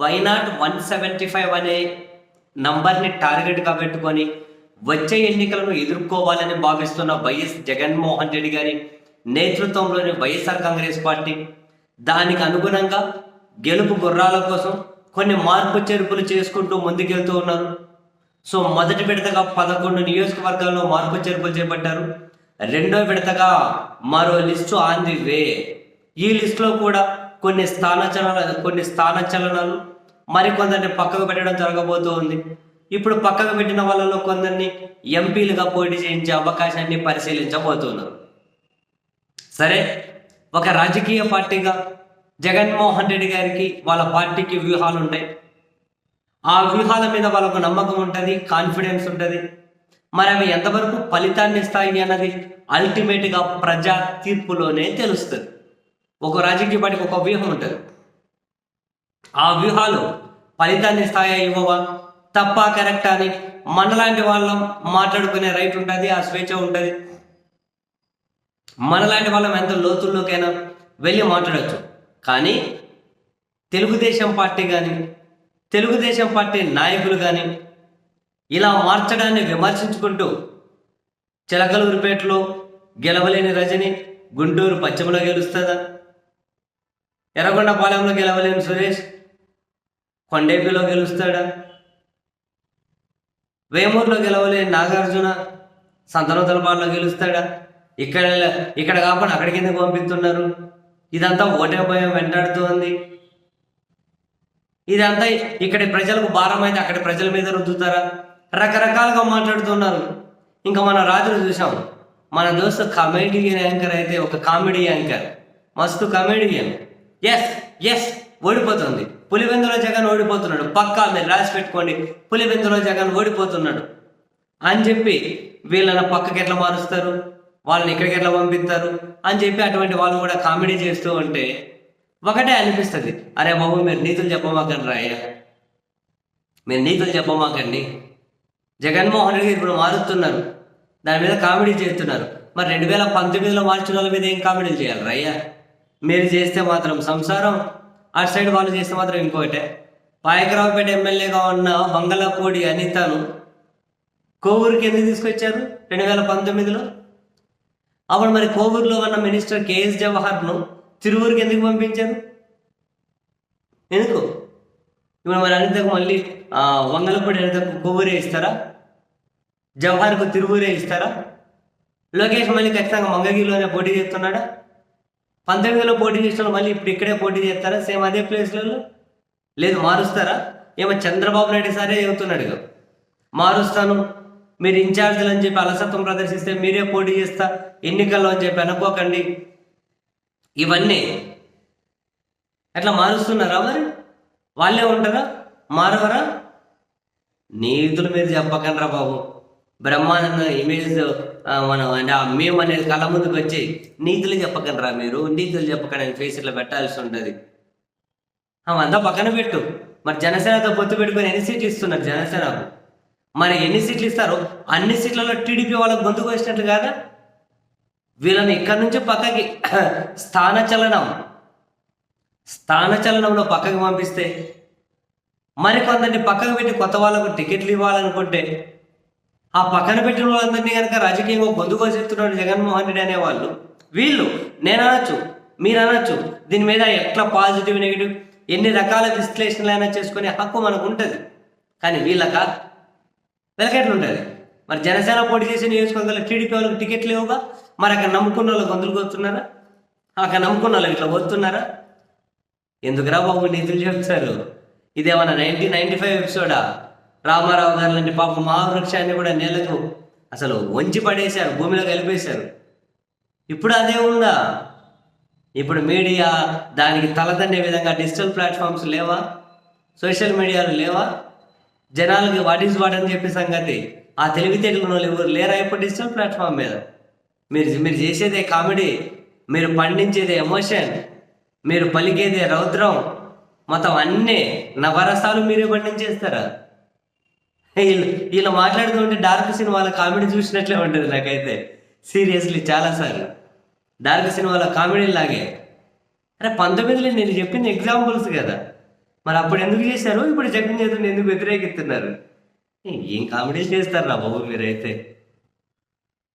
Why not one seventy five అనే నంబర్ని టార్గెట్గా పెట్టుకొని వచ్చే ఎన్నికలను ఎదుర్కోవాలని భావిస్తున్న వైఎస్ జగన్మోహన్ రెడ్డి గారి నేతృత్వంలోని వైఎస్ఆర్ కాంగ్రెస్ పార్టీ దానికి అనుగుణంగా గెలుపు గుర్రాల కోసం కొన్ని మార్పు చేర్పులు చేసుకుంటూ ముందుకెళ్తూ ఉన్నారు. సో మొదటి విడతగా పదకొండు నియోజకవర్గాల్లో మార్పు చేర్పులు చేపట్టారు. రెండో విడతగా మరో లిస్టు ఆన్ ది వే. ఈ లిస్టులో కూడా కొన్ని స్థాన కొన్ని స్థాన చలనాలు మరికొందరిని పక్కకు పెట్టడం జరగబోతూ ఉంది. ఇప్పుడు పక్కకు పెట్టిన వాళ్ళలో కొందరిని ఎంపీలుగా పోటీ చేయించే అవకాశాన్ని పరిశీలించబోతున్నారు సరే ఒక రాజకీయ పార్టీగా జగన్మోహన్ రెడ్డి గారికి వాళ్ళ పార్టీకి వ్యూహాలు ఉంటాయి. ఆ వ్యూహాల మీద వాళ్ళకు నమ్మకం ఉంటుంది కాన్ఫిడెన్స్ ఉంటుంది. మరి అవి ఎంతవరకు ఫలితాన్ని ఇస్తాయి అన్నది అల్టిమేట్గా ప్రజా తీర్పులోనే తెలుస్తుంది. ఒక రాజకీయ పార్టీకి ఒక వ్యూహం ఉంటుంది. ఆ వ్యూహాలు ఫలితాన్ని స్థాయి ఇవ్వవా? తప్ప కరెక్ట్ అని మనలాంటి వాళ్ళం మాట్లాడుకునే రైట్ ఉంటుంది ఆ స్వేచ్ఛ ఉంటుంది. మనలాంటి వాళ్ళం ఎంత లోతుల్లోకైనా వెళ్ళి మాట్లాడచ్చు. కానీ తెలుగుదేశం పార్టీ కానీ తెలుగుదేశం పార్టీ నాయకులు కానీ ఇలా మార్చడాన్ని విమర్శించుకుంటూ చిలకలూరుపేటలో గెలవలేని రజని గుంటూరు పశ్చిమలో గెలుస్తుందా? ఎర్రగొండపాలెంలో గెలవలేని సురేష్. కొండేపిలో గెలుస్తాడా? వేమూరులో గెలవలేని నాగార్జున సంతనోతలపాడులో గెలుస్తాడా? ఇక్కడ ఇక్కడ కాకుండా అక్కడికి ఎందుకు పంపిస్తున్నారు ఇదంతా ఓటే భయం వెంటాడుతోంది. ఇదంతా ఇక్కడి ప్రజలకు భారం అయితే అక్కడి ప్రజల మీద రుద్దుతారా? రకరకాలుగా మాట్లాడుతున్నారు. ఇంకా మన రాత్రి చూసాం మన దోస్తు కమెడియన్ యాంకర్ అయితే ఒక కామెడీ యాంకర్. మస్తు కమెడియన్. ఎస్ ఎస్ ఓడిపోతుంది. పులివెందులో జగన్ ఓడిపోతున్నాడు. పక్కా మీరు రాసి పెట్టుకోండి. పులివెందులో జగన్ ఓడిపోతున్నాడు. అని చెప్పి వీళ్ళని పక్కకి ఎట్లా మారుస్తారు? వాళ్ళని ఇక్కడికి ఎట్లా పంపిస్తారు? అని చెప్పి అటువంటి వాళ్ళు కూడా కామెడీ చేస్తూ ఉంటే ఒకటే అనిపిస్తుంది. అరే బాబు మీరు నీతులు చెప్పమాకండి రాయ మీరు నీతులు చెప్పమాకండి. జగన్మోహన్ రెడ్డి ఇప్పుడు మారుతున్నారు. దాని మీద కామెడీ చేస్తున్నారు. మరి రెండు వేల పంతొమ్మిదిలో మార్చిన వాళ్ళ మీద ఏం కామెడీలు చేయాలి రయ్యా? మీరు చేస్తే మాత్రం సంసారం అటు సైడ్ వాళ్ళు చేస్తే మాత్రం ఇంకోటే. పాయకరావుపేట ఎమ్మెల్యేగా ఉన్న బంగళపూడి అనితను కోవూరుకి ఎందుకు తీసుకొచ్చారు రెండు వేల పంతొమ్మిదిలో? అప్పుడు మరి కోవూరులో ఉన్న మినిస్టర్ కేఎస్ జవహర్ను తిరువూరుకి ఎందుకు పంపించారు? ఎందుకు? ఇప్పుడు మరి అనితకు మళ్ళీ వంగలపూడి అనితకు కొవ్వూరే ఇస్తారా? జవహర్కు తిరువూరే ఇస్తారా? లోకేష్ మళ్ళీ ఖచ్చితంగా మంగగిరిలోనే పోటీ చేస్తున్నాడా? పంతొమ్మిదిలో పోటీ చేసిన మళ్ళీ ఇప్పుడు ఇక్కడే పోటీ చేస్తారా? సేమ్ అదే ప్లేస్లలో? లేదు మారుస్తారా? ఏమో చంద్రబాబు నాయుడు సారే చెబుతున్నాడు ఇక. మారుస్తాను. మీరు ఇన్ఛార్జీలు అని చెప్పి అలసత్వం ప్రదర్శిస్తే మీరే పోటీ చేస్తా. ఎన్నికల్లో అని చెప్పి అనుకోకండి. ఇవన్నీ. ఎట్లా మారుస్తున్నారా మరి? వాళ్ళే ఉంటారా? మారవరా? నీతులు మీరు చెప్పకండ్రా బాబు. బ్రహ్మానంద ఇమేజ్ మనం అంటే ఆ మేము అనేది కళ్ళ ముందుకు వచ్చి నీతులు చెప్పకండిరా మీరు. నీతులు చెప్పకండి అని ఫేస్ ఇట్లా పెట్టాల్సి ఉంటుంది. అవంతా పక్కన పెట్టు. మరి జనసేనతో పొత్తు పెట్టుకొని ఎన్ని సీట్లు ఇస్తున్నారు జనసేనకు? మరి ఎన్ని సీట్లు ఇస్తారో? అన్ని సీట్లలో టీడీపీ వాళ్ళకు గొంతుకు వచ్చినట్లు కాదా? వీళ్ళని ఇక్కడి నుంచి పక్కకి స్థాన చలనం. స్థాన చలనంలో పక్కకి పంపిస్తే మరి కొందరిని పక్కకు పెట్టి కొత్త వాళ్ళకు టికెట్లు ఇవ్వాలనుకుంటే ఆ పక్కన పెట్టిన వాళ్ళందరినీ కనుక రాజకీయంగా గొంతుకు చెప్తున్నాడు జగన్మోహన్ రెడ్డి అనేవాళ్ళు వీళ్ళు నేను అనొచ్చు మీరు అనొచ్చు దీని మీద ఎట్లా పాజిటివ్ నెగిటివ్ ఎన్ని రకాల విశ్లేషణలు అయినా చేసుకునే హక్కు మనకు ఉంటుంది కానీ వీళ్ళక? వెలకెట్లుంటుంది మరి జనసేన పోటీ చేసి నియోజకవర్గాల్లో టీడీపీ వాళ్ళకి టికెట్లు లేవుగా? మరి అక్కడ నమ్ముకున్న వాళ్ళు గొంతులు వస్తున్నారా అక్కడ నమ్ముకున్న వాళ్ళు ఇట్లా వస్తున్నారా ఎందుకురా బాబు నిధులు చెప్తారు? ఇదేమన్నా నైన్టీ నైన్టీ ఫైవ్ ఎపిసోడా? రామారావు గారు లాంటి పాప మహావృక్షాన్ని కూడా నేలకు అసలు వంచి పడేశారు భూమిలో కలిపేశారు. ఇప్పుడు అదే ఉందా ఇప్పుడు మీడియా దానికి తలదండే విధంగా డిజిటల్ ప్లాట్ఫామ్స్ లేవా? సోషల్ మీడియాలు లేవా? జనాలకి వాట్ ఈస్ వాట్ అని చెప్పే సంగతి ఆ తెలివితేటలు వాళ్ళు ఎవరు లేరా ఇప్పుడు డిజిటల్ ప్లాట్ఫామ్ మీద? మీరు మీరు చేసేదే కామెడీ మీరు పండించేదే ఎమోషన్ మీరు పలికేదే రౌద్రం మొత్తం అన్నీ నవరసాలు మీరే పండించేస్తారా? వీళ్ళు వీళ్ళు మాట్లాడుతుంటే డార్క్ సినిమాల కామెడీ చూసినట్లే ఉంటుంది నాకైతే. సీరియస్లీ చాలాసార్లు డార్క్ సినిమాల కామెడీ లాగే. అరే పంతొమ్మిదిలో నేను చెప్పింది ఎగ్జాంపుల్స్ కదా. మరి అప్పుడు ఎందుకు చేశారు? ఇప్పుడు జగన్ చేతుని ఎందుకు వ్యతిరేకిస్తున్నారు? ఏం కామెడీ చేస్తారా బాబు మీరైతే?